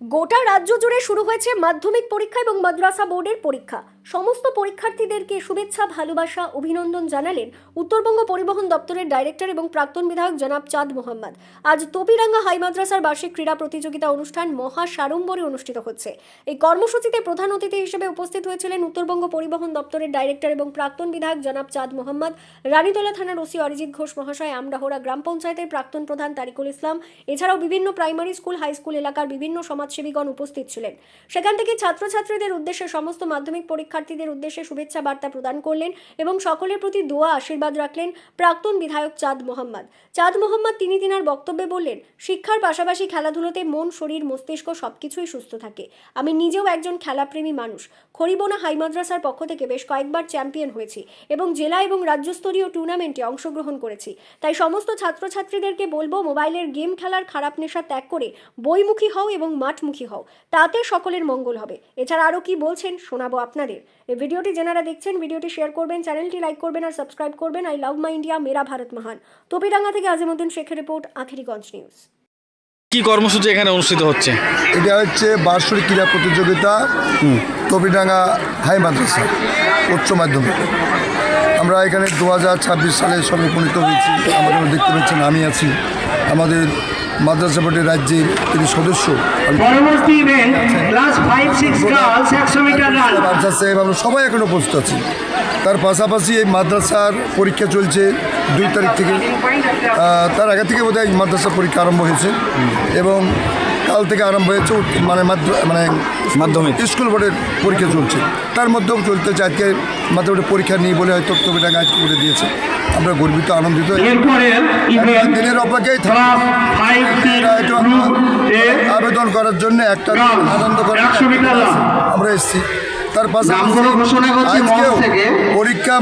গোটা রাজ্য জুড়ে শুরু হয়েছে মাধ্যমিক পরীক্ষা এবং মাদ্রাসা বোর্ডের পরীক্ষা। সমস্ত পরীক্ষার্থীদেরকে শুভেচ্ছা, ভালোবাসা, অভিনন্দন জানালেন উত্তরবঙ্গ পরিবহন দপ্তরের ডাইরেক্টর এবং প্রাক্তন বিধায়ক জনাব চাঁদ মোহাম্মদ। আজ তোপিরাঙ্গা হাই মাদ্রাসার বার্ষিক ক্রীড়া প্রতিযোগিতা অনুষ্ঠান মহা সাড়ম্বরে অনুষ্ঠিত হচ্ছে। এই কর্মসূচিতে প্রধান অতিথি হিসেবে উপস্থিত হয়েছিলেন উত্তরবঙ্গ পরিবহন দপ্তরের ডাইরেক্টর এবং প্রাক্তন বিধায়ক জনাব চাঁদ মোহাম্মদ, রানীতলা থানার ওসি অরিজিৎ ঘোষ মহাশয় আমডাহরা গ্রাম পঞ্চায়েতের প্রাক্তন প্রধান তারিকুল ইসলাম, এছাড়াও বিভিন্ন প্রাইমারি স্কুল, হাই স্কুল এলাকার বিভিন্ন সমাজসেবীগণ উপস্থিত ছিলেন। সেখান থেকে ছাত্রছাত্রীদের উদ্দেশ্যে সমস্ত মাধ্যমিক পরীক্ষার্থীদের উদ্দেশ্যে শুভেচ্ছা বার্তা প্রদান করলেন এবং সকলের প্রতি দোয়া, আশীর্বাদ রাখলেন প্রাক্তন বিধায়ক চাঁদ মোহাম্মদ। চাঁদ মোহাম্মদ তিনি তিনার বক্তব্যে বললেন, শিক্ষার পাশাপাশি খেলাধুলোতে মন, শরীর, মস্তিষ্ক সবকিছুই সুস্থ থাকে। আমি নিজেও একজন খেলাপ্রেমী মানুষ। খরিবোনা হাই মাদ্রাসার পক্ষ থেকে বেশ কয়েকবার চ্যাম্পিয়ন হয়েছি এবং জেলা এবং রাজ্যস্তরীয় টুর্নামেন্টে অংশগ্রহণ করেছি। তাই সমস্ত ছাত্রছাত্রীদেরকে বলব, মোবাইলের গেম খেলার খারাপ নেশা ত্যাগ করে বইমুখী হও এবং মাঠমুখী হও। তাতে সকলের মঙ্গল হবে। এছাড়া আরও কি বলছেন শোনাবো আপনাদের। এই ভিডিওটি যেনারা দেখছেন ভিডিওটি শেয়ার করবেন চ্যানেলটি লাইক করবেন আর সাবস্ক্রাইব করবেন। আই লাভ মাই ইন্ডিয়া মেরা ভারত মহান তোপিডাঙ্গা থেকে আজিমুদ্দিন শেখের রিপোর্ট আখেরিগঞ্জ নিউজ কি কর্মসূচি এখানে অনুষ্ঠিত হচ্ছে? এটা হচ্ছে বার্ষিক ক্রীড়া প্রতিযোগিতা তবিডাঙ্গা হাই মাদ্রাসা উচ্চ মাধ্যমিক। আমরা এখানে দু হাজার ছাব্বিশ সালে সবে উপনীত হয়েছি। আমাদের দেখতে পাচ্ছেন আমি আছি। আমাদের মাদ্রাসা বোর্ডের রাজ্যের তিনি সদস্য। আমি পরবর্তী event class five six girls একশো মিটার রান বাদশাহ সাহেব আমরা সবাই এখন উপস্থিত আছি। তার পাশাপাশি এই মাদ্রাসার পরীক্ষা চলছে দুই তারিখ থেকে। তার আগে থেকে বোধহয় মাদ্রাসা পরীক্ষা আরম্ভ হয়েছে। এবং কাল থেকে আরম্ভ হয়েছে মানে মাদ্র- মানে মাধ্যমিক। স্কুল বোর্ডের পরীক্ষা চলছে। তার মধ্যেও চলতেছে আজকে মাধ্যমিক পরীক্ষা নেই বলে হয়তো কবিটা আজকে করে দিয়েছে। আমরা গর্বিত আনন্দিত। দিনের অপেক্ষায় আবেদন করার জন্য একটা আনন্দ করার 100 মিটার রান। আমরা এসেছি। তার আজকেও পরীক্ষা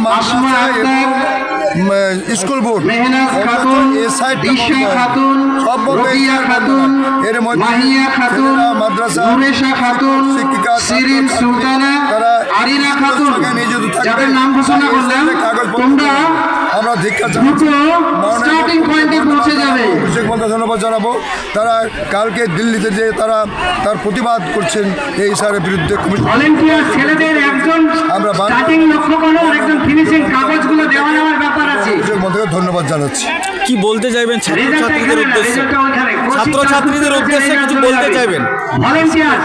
উম, স্কুল বোর্ড। এর মধ্যে খাতুন, মাদ্রাসা শিক্ষিকা তারা। যাদের নাম ঘোষণা করলাম, কাগজপত্র তোমরা আমরা এ অভিষেক বন্দ্যোপাধ্যায় ধন্যবাদ জানাব। তারা কালকে দিল্লিতে যে তারা তার প্রতিবাদ করছেন এই সারের বিরুদ্ধে আমরা অভিষেক ধন্যবাদ জানাচ্ছি। কি বলতে চাইবেন ছাত্রছাত্রীদের উদ্দেশ্যে? ছাত্রছাত্রীদের উদ্দেশ্যে কিছু বলতে চাইবেন? ভলেন্টিয়ার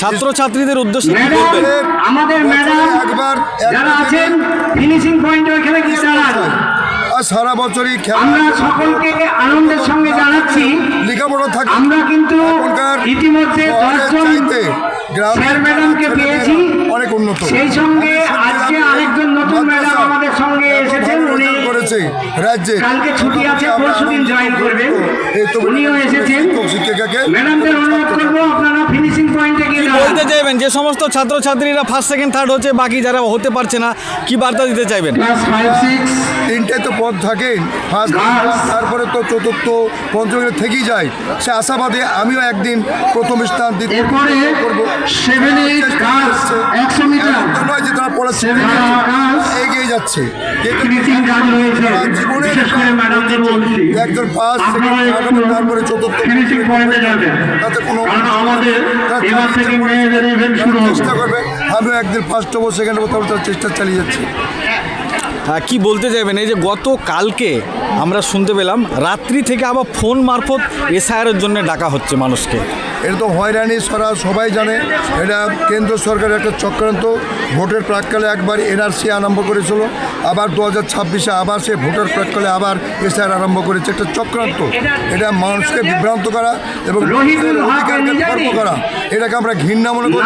ছাত্রছাত্রীদের উদ্দেশ্যে কি বলবেন? আমাদের ম্যাডাম একবার যারা আছেন ফিনিশিং পয়েন্ট ওইখানে গিয়ে দাঁড়ান সারা বছরই আমরা সকলকে আনন্দের সঙ্গে জানাচ্ছি। লেখাপড়া থাকে আমরা কিন্তু ইতিমধ্যে দশজন গ্রামের স্যার ম্যাডামকে পেয়েছি। অনেক উন্নত। সেই সঙ্গে আজকে আরেকজন নতুন ম্যাডাম আমাদের সঙ্গে এসেছেন। উনি করেছে রাজ্যে। কালকে ছুটি আছে আমরা পরশুদিন জয়েন করবেন। উনিও এসেছেন। শিক্ষক শিক্ষিকাকে ম্যাডামদের অনুরোধ করব আপনারা ফিনিশিং পয়েন্টে গিয়ে কি দাঁড়ান বলতে চাইবেন? যে সমস্ত ছাত্রছাত্রীরা ফার্স্ট সেকেন্ড থার্ড হচ্ছে বাকি যারা হতে পারছে না কি বার্তা দিতে চাইবেন? তিনটে তো পদ থাকে। ফার্স্ট তারপরে তো চতুর্থ পঞ্চম থেকেই যায়। সে আশাবাদে আমিও একদিন প্রথম স্থান এরপরে করব। নয় যে তারা এইট এগিয়ে যাচ্ছে। জীবনের বিশেষ করে ম্যাডামদের বলছি একজন একটু তারপরে চতুর্থ তাতে কোনো কারণ আমাদের এবার থেকে মেয়েদের ইভেন্ট শুরু হবে। চেষ্টা করবে আমিও একদিন ফার্স্ট হব সেকেন্ড হব তারপর তার চেষ্টা চালিয়ে যাচ্ছি। কি বলতে চাইবেন? এই যে গত কালকে আমরা শুনতে পেলাম রাত্রি থেকে আবার ফোন মারফত এসআইআরের জন্য ডাকা হচ্ছে মানুষকে। এটা তো হয়রানি সরা সবাই জানে। এটা কেন্দ্র সরকারের একটা চক্রান্ত। ভোটের প্রাককালে একবার এনআরসি আরম্ভ করেছিল। আবার দু হাজার ছাব্বিশে আবার সে ভোটের প্রাককালে আবার এসআর আরম্ভ করেছে। একটা চক্রান্ত। এটা মানুষকে বিভ্রান্ত করা এবং রহিদুল অধিকারকে খর্ব করা। এটাকে আমরা ঘৃণা মনে করি